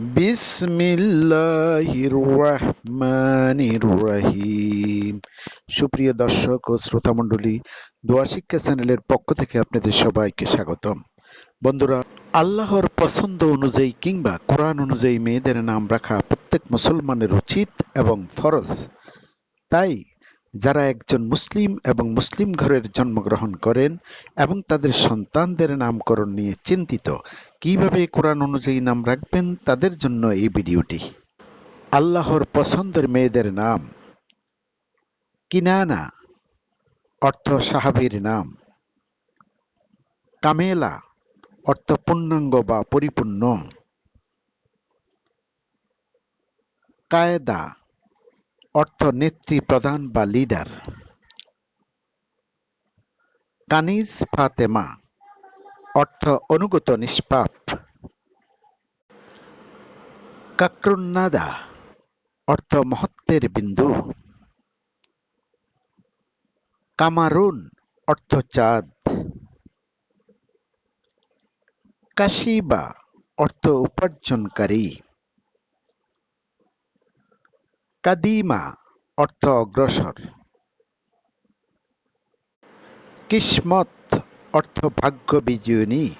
বিসমিল্লাহির রহমানির রহিম সুপ্রিয় দর্শক ও শ্রোতা মণ্ডলী, দোয়া শিক্ষা চ্যানেলের পক্ষ থেকে আপনাদের সবাইকে স্বাগতম। বন্ধুরা, আল্লাহর পছন্দ অনুযায়ী কিংবা কোরআন অনুযায়ী মেয়েদের নাম রাখা প্রত্যেক মুসলমানের উচিত এবং ফরজ। তাই যারা একজন মুসলিম এবং মুসলিম ঘরের জন্মগ্রহণ করেন এবং তাদের সন্তানদের নামকরণ নিয়ে চিন্তিত, কীভাবে কোরআন অনুযায়ী নাম রাখবেন তাদের জন্য এই ভিডিওটি। আল্লাহর পছন্দের মেয়েদের নাম কিনানা, অর্থ সাহাবীর নাম। কামেলা, অর্থ পূর্ণাঙ্গ বা পরিপূর্ণ। কায়দা অর্থ নেত্রী প্রধান বা লিডার কানিজ ফাতেমা, অর্থ অনুগত নিষ্পাপ। কাকরুন্নাদা, অর্থ মহত্বের বিন্দু। কামারুন, অর্থ চাঁদ। কাশিবা, অর্থ উপার্জনকারী। কাদিমা অর্থ অগ্রসর। কিসমত অর্থ ভাগ্য বিজয়িনী।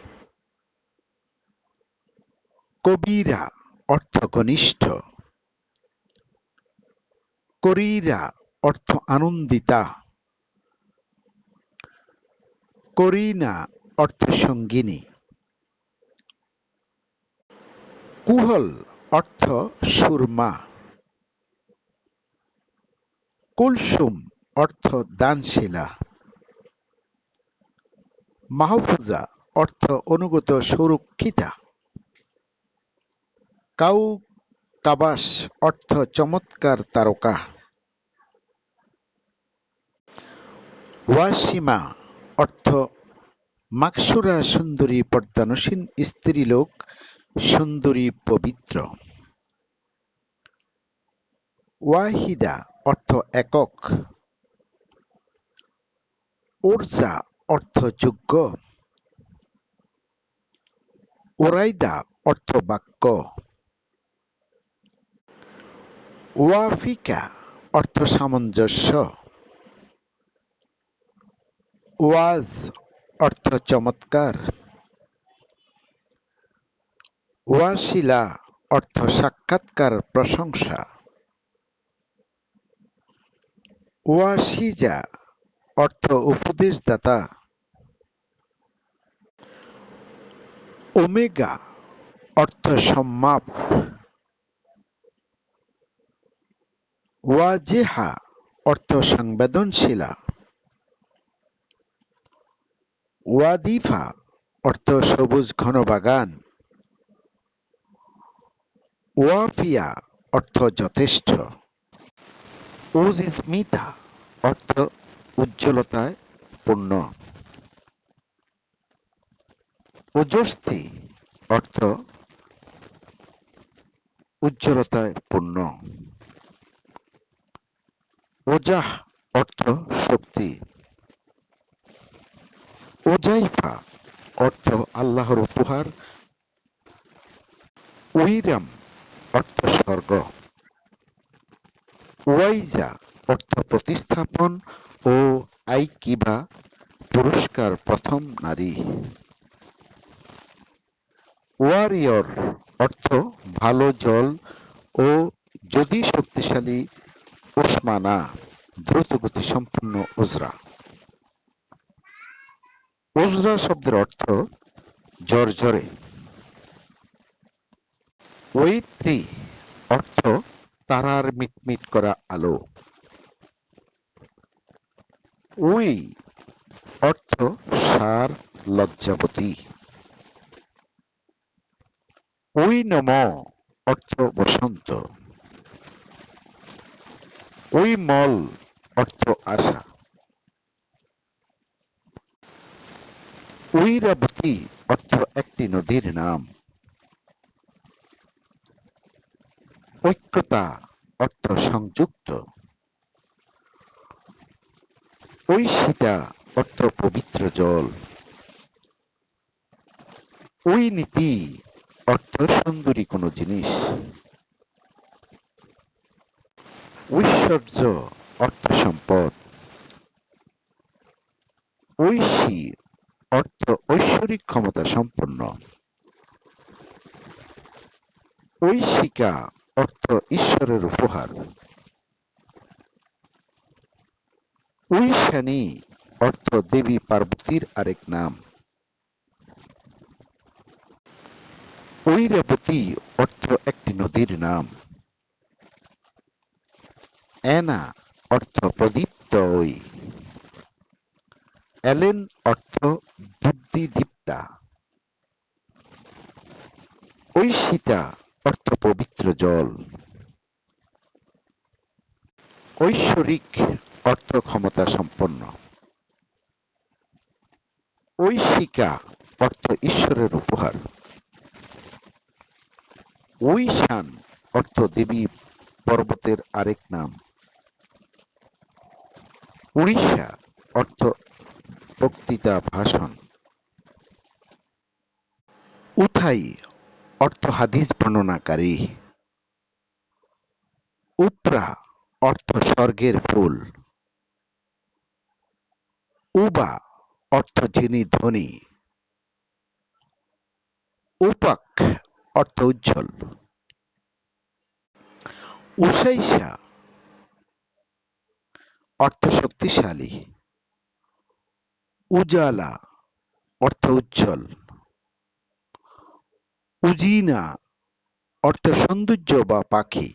কবিরা অর্থ কনিষ্ঠ। করিরা অর্থ আনন্দিতা। করিনা অর্থ সঙ্গিনী। কুহল অর্থ সুরমা। কুলসুম অর্থ দানশীলা। মাহফুজা অর্থ অনুগত সুরক্ষিতা। কাউ কাবাস অর্থ চমৎকার তারকা। ওয়াসিমা অর্থ মাকসুরা সুন্দরী পর্দানসীন স্ত্রীলোক, সুন্দরী পবিত্র। ওয়াহিদা অর্থ একক। ওরজা অর্থ যোগ্য। ওরাইদা অর্থ বাক্য। ওয়াফিকা অর্থ সামঞ্জস্য। ওয়াজ অর্থ চমৎকার। ওয়াশিলা অর্থ সাক্ষাৎকার প্রশংসা। ওয়াশিজা অর্থ উপদেশদাতা। ওমেগা অর্থ সম্মাপ। ওয়াজেহা অর্থ সংবেদনশীলা। ওয়াদিফা অর্থ সবুজ ঘন বাগান ওয়াফিয়া অর্থ যথেষ্ট। উজিস্মিতা অর্থ উজ্জ্বলতায় পূর্ণ। ওজস্তি অর্থ উজ্জ্বলতায় পূর্ণ। ওজাহ অর্থ শক্তি। ওজাইফা অর্থ আল্লাহর উপহার। উইরাম অর্থ স্বর্গ। ওয়াইজা অর্থ প্রতিস্থাপন ও আইকিবা পুরস্কার প্রথম নারী। ওয়ারিয়র অর্থ ভালো জল ও যদি শক্তিশালী ওসমানা দ্রুতগতি সম্পন্ন ওজরা ওজরা শব্দের অর্থ জর্জরে ওয়েত্রী অর্থ তারার মিটমিট করা আলো। উই অর্থ সার লজ্জাবতী উই নম অর্থ বসন্ত। উই মল অর্থ আশা। উইরাবতী অর্থ একটি নদীর নাম। ঐক্যতা অর্থ সংযুক্ত। ঐশিতা অর্থ পবিত্র জল। ওই নীতি অর্থ সুন্দরী কোনো জিনিস। ঐশ্বর্য অর্থ সম্পদ। ঐশী অর্থ ঐশ্বরিক ক্ষমতা সম্পন্ন। ঐশিকা অর্থ ঈশ্বরের উপহার। ঐশানী অর্থ দেবী পার্বতীর আরেক নাম। ঐরাবতী অর্থ একটি নদীর নাম। অ্যানা, অর্থ প্রদীপ্ত ওই। অ্যালেন, অর্থ বুদ্ধিদীপ্তা। ঐশিতা অর্থ পবিত্র জল। ঐশ্বরিক অর্থ ক্ষমতা সম্পন্ন। ঐশিকা অর্থ ঈশ্বরের উপহার। ঐশান অর্থ দেবী পর্বতের আরেক নাম। উড়িষ্যা অর্থ বক্তৃতা ভাষণ। উথাই অর্থ হাদিস বর্ণনাকারী। উপরা, অর্থ স্বর্গের ফুল। উবা, অর্থ যিনি ধনী। উপাক অর্থ উজ্জ্বল। উষাইষা অর্থ শক্তিশালী। উজালা, অর্থ উজ্জ্বল। উজিনা অর্থ সৌন্দর্য বা পাখি।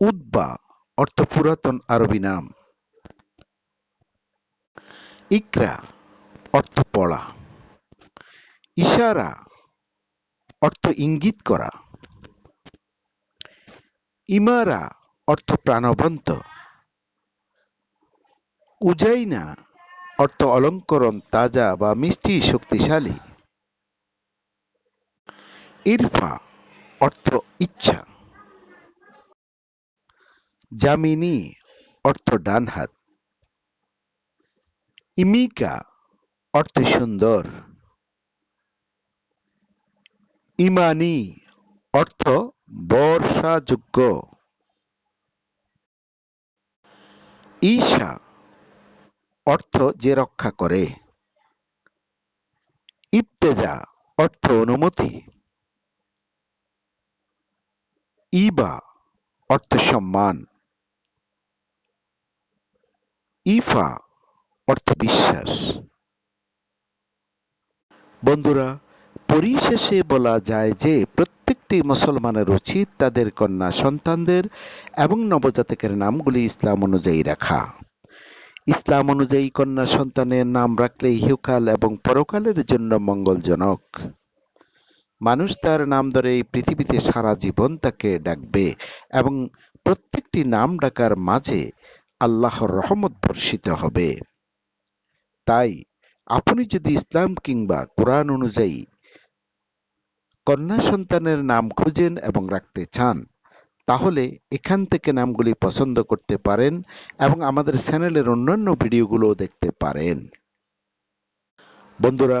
উদ্বা অর্থ পুরাতন আরবি নাম। ইকরা অর্থ পড়া। ইশারা অর্থ ইঙ্গিত করা। ইমারা অর্থ প্রাণবন্ত। উজাইনা অর্থ অলঙ্করণ তাজা বা মিষ্টি শক্তিশালী। ইরফা অর্থ ইচ্ছা। জামিনী অর্থ ডান হাত। ইমিকা, অর্থ সুন্দর। ইমানি, অর্থ বর্ষাযোগ্য। ঈশা, অর্থ যে রক্ষা করে। ইবতেজা, অর্থ অনুমতি। ইবা অর্থ সম্মান। ইফা অর্থ বিশ্বাস। বন্ধুরা, পরিশেষে বলা যায় যে প্রত্যেকটি মুসলমানের উচিত তাদের কন্যা সন্তানদের এবং নবজাতকের নামগুলি ইসলাম অনুযায়ী রাখা। ইসলাম অনুযায়ী কন্যা সন্তানের নাম রাখলে ইহকাল এবং পরকালের জন্য মঙ্গলজনক। মানুষ তার নাম ধরে এই পৃথিবীতে সারা জীবন তাকে ডাকবে এবং প্রত্যেকটি নাম ডাকার মাঝে আল্লাহর রহমত বর্ষিত হবে। তাই আপনি যদি ইসলাম কিংবা কোরআন অনুযায়ী কন্যা সন্তানের নাম খুঁজেন এবং রাখতে চান, তাহলে এখান থেকে নামগুলি পছন্দ করতে পারেন এবং আমাদের চ্যানেলের অন্যান্য ভিডিওগুলো দেখতে পারেন। বন্ধুরা